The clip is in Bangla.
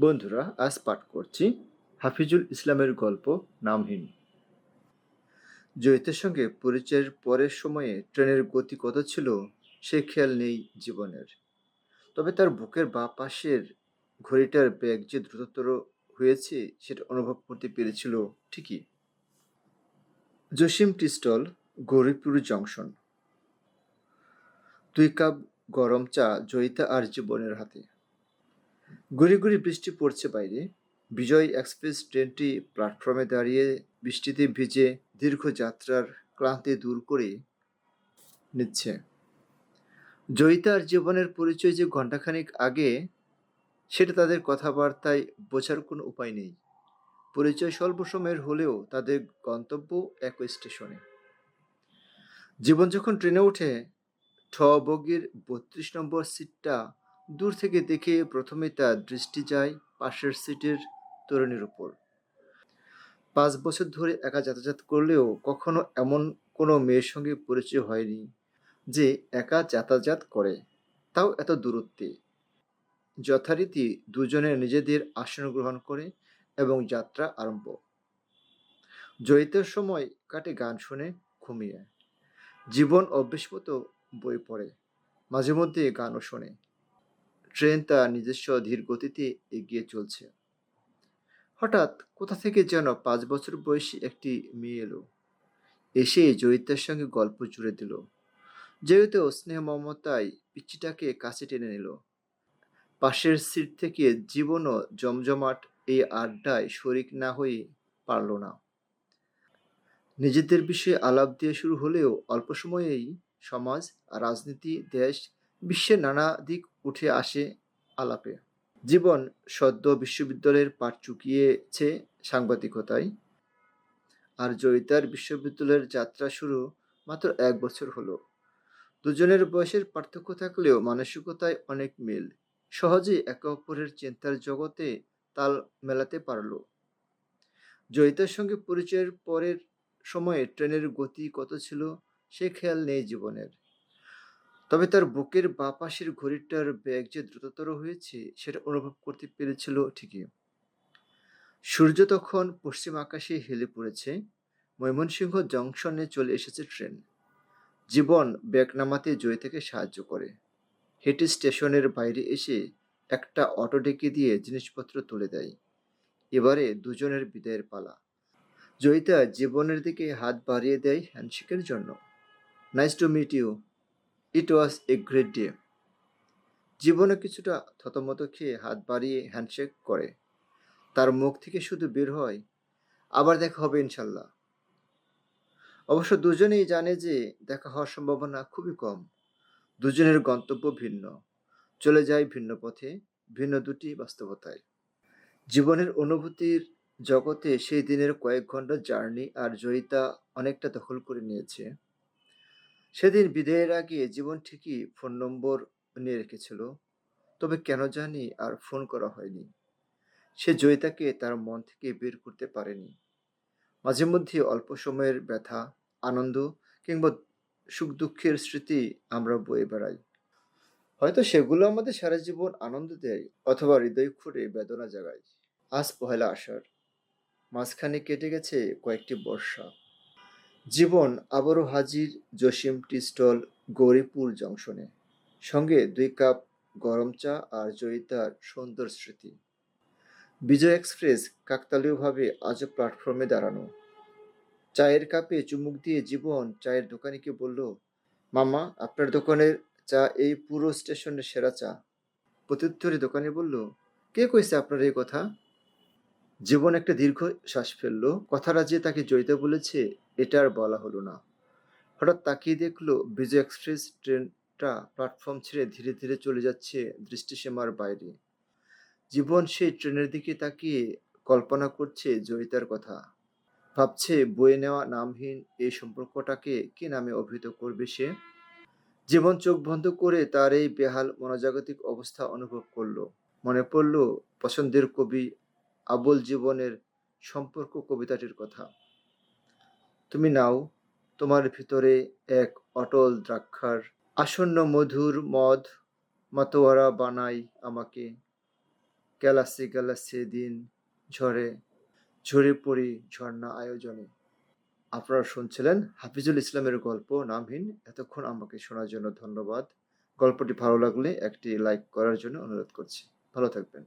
বন্ধুরা, আজ পাঠ করছি হাফিজুল ইসলামের গল্প নামহীন। জয়িতের সঙ্গে পরিচয়ের পরের সময়ে ট্রেনের গতি কত ছিল, সে খেয়াল নেই জীবনের। তবে তার বুকের বা পাশের ঘড়িটার ব্যাগ যে দ্রুততর হয়েছে, সেটা অনুভব করতে পেরেছিল ঠিকই। Jasim tea stall, Gauripur junction. দুই কাপ গরম চা জয়িতা আর জীবনের হাতে। গুড়ি গুড়ি বৃষ্টি পড়ছে বাইরে। বিজয় এক্সপ্রেস ট্রেনটি প্ল্যাটফর্মে দাঁড়িয়ে বৃষ্টিতে ভিজে দীর্ঘ যাত্রার ক্লান্তি দূর করে নিচ্ছে। জয়িতার জীবনের পরিচয় যে ঘণ্টাখানিক আগে, সেটা তাদের কথাবার্তায় বোঝার কোনো উপায় নেই। পরিচয় স্বল্প সময়ের হলেও তাদের গন্তব্য একই স্টেশনে। জীবন যখন ট্রেনে ওঠে, ঠ বগির বত্রিশ নম্বর সিটটা দূর থেকে দেখে প্রথমে তার দৃষ্টি যায় পাশের সিটের তরুণীর উপর। পাঁচ বছর ধরে একা যাতায়াত করলেও কখনো এমন কোনো মেয়ের সঙ্গে পরিচয় হয়নি যে একা যাতায়াত করে। তাও এত দূরত্বে। যথারীতি দুজনে নিজেদের আসন গ্রহণ করে এবং যাত্রা আরম্ভ। জয়িতের সময় কাটে গান শুনে ঘুমিয়ে। জীবন অভ্যেস মতো বই পড়ে। মাঝে মধ্যে গানও শোনে। ট্রেন তার নিজস্ব ধীর গতিতে এগিয়ে চলছে। হঠাৎ কোথা থেকে যেন পাঁচ বছর বয়সী একটি মেয়ে এলো। এসে জয়িতার সঙ্গে গল্প জুড়ে দিল। যেহেতু স্নেহ মমতায় পিচ্চিটাকে কাছে টেনে নিল। পাশের সিট থেকে জীবনও জমজমাট এই আড্ডায় শরিক না হয়ে পারল না। নিজেদের বিষয়ে আলাপ দিয়ে শুরু হলেও অল্প সময়েই সমাজ, রাজনীতি, দেশ বিশ্বের নানা দিক উঠে আসে আলাপে। জীবন সদ্য বিশ্ববিদ্যালয়ের পাঠ চুকিয়েছে সাংবাদিকতায়, আর জয়িতার বিশ্ববিদ্যালয়ের যাত্রা শুরু মাত্র এক বছর হলো। দুজনের বয়সের পার্থক্য থাকলেও মানসিকতায় অনেক মিল। সহজেই একে অপরের চিন্তার জগতে তাল মেলাতে পারল। জয়িতার সঙ্গে পরিচয়ের পরের সময়ে ট্রেনের গতি কত ছিল সে খেয়াল নেই জীবনের। তবে তার বুকের বা পাশের ঘড়িটার ব্যাগ যে দ্রুততর হয়েছে, সেটা অনুভব করতে পেরেছিল ঠিকই। সূর্য তখন পশ্চিম আকাশে হেলে পড়েছে। ময়মনসিংহ জংশনে চলে এসেছে ট্রেন। জীবন ব্যাগ নামাতে জয় থেকে সাহায্য করে। হেঁটে স্টেশনের বাইরে এসে একটা অটো ডেকে দিয়ে জিনিসপত্র তুলে দেয়। এবারে দুজনের বিদায়ের পালা। জয়িতা জীবনের দিকে হাত বাড়িয়ে দেয় হ্যান্ডশেকের জন্য। Nice to meet you. It was a great day জীবনে কিছুটা থতমত খেয়ে হাত বাড়িয়ে হ্যান্ডশেক করে। তার মুখ থেকে শুধু বের হয়, আবার দেখা হবে ইনশাল্লাহ। অবশ্য দুজনেই জানে যে দেখা হওয়ার সম্ভাবনা খুবই কম। দুজনের গন্তব্য ভিন্ন। চলে যায় ভিন্ন পথে, ভিন্ন দুটি বাস্তবতায়। জীবনের অনুভূতির জগতে সেই দিনের কয়েক ঘণ্টা জার্নি আর জয়িতা অনেকটা দখল করে নিয়েছে। সেদিন বিদায়ের আগে জীবন ঠিকই ফোন নম্বর নিয়ে রেখেছিল। তবে কেন জানি আর ফোন করা হয়নি। সে জয়িতাকে তার মন থেকে বের করতে পারেনি। মাঝে মধ্যে অল্প সময়ের ব্যথা, আনন্দ কিংবা সুখ দুঃখের স্মৃতি আমরা বয়ে বেড়াই। হয়তো সেগুলো আমাদের সারা জীবন আনন্দ দেয় অথবা হৃদয় খুঁড়ে বেদনা জাগায়। আজ পহেলা আষাঢ়। মাঝখানে কেটে গেছে কয়েকটি বর্ষা। জীবন আবারও হাজির জসিম টি স্টল গৌরীপুর জংশনে। সঙ্গে দুই কাপ গরম চা আর জয়িতার সুন্দর স্মৃতি। বিজয় এক্সপ্রেস কাকতালীয়ভাবে আজও প্ল্যাটফর্মে দাঁড়ানো। চায়ের কাপে চুমুক দিয়ে জীবন চায়ের দোকানিকে বলল, মামা, আপনার দোকানের চা, এই পুরো স্টেশনের সেরা চা। প্রত্যুত্তরে দোকানি বলল, কে কইছে আপনার এই কথা? জীবন একটা দীর্ঘ শ্বাস ফেলল। কথাটা যে তাকে জয়িতা বলেছে এটা আর বলা হলো না। হঠাৎ তাকিয়ে দেখল বিজয় এক্সপ্রেস ট্রেনটা প্ল্যাটফর্ম ছেড়ে ধীরে ধীরে চলে যাচ্ছে দৃষ্টিসীমার বাইরে। জীবন সেই ট্রেনের দিকে তাকিয়ে কল্পনা করছে জয়িতার কথা। ভাবছে বয়ে নেওয়া নামহীন এই সম্পর্কটাকে কি নামে অভিহিত করবে সে? জীবন চোখ বন্ধ করে তার এই বেহাল মনোজাগতিক অবস্থা অনুভব করল। মনে পড়ল পছন্দের কবি আবুল জীবনের সম্পর্ক কবিতাটির কথা। তুমি নাও তোমার ভিতরে এক অটল দ্রাক্ষার। আসন্ন মধুর মদ মাতোয়ারা বানাই আমাকে। গ্যালাক্সি গ্যালাক্সি দিন ঝরে ঝরে পড়ি ঝর্ণা আয়োজনে। আপনারা শুনছিলেন হাফিজুল ইসলামের গল্প, নামহীন। এতক্ষণ আমাকে শোনার জন্য ধন্যবাদ। গল্পটি ভালো লাগলে একটি লাইক করার জন্য অনুরোধ করছি। ভালো থাকবেন।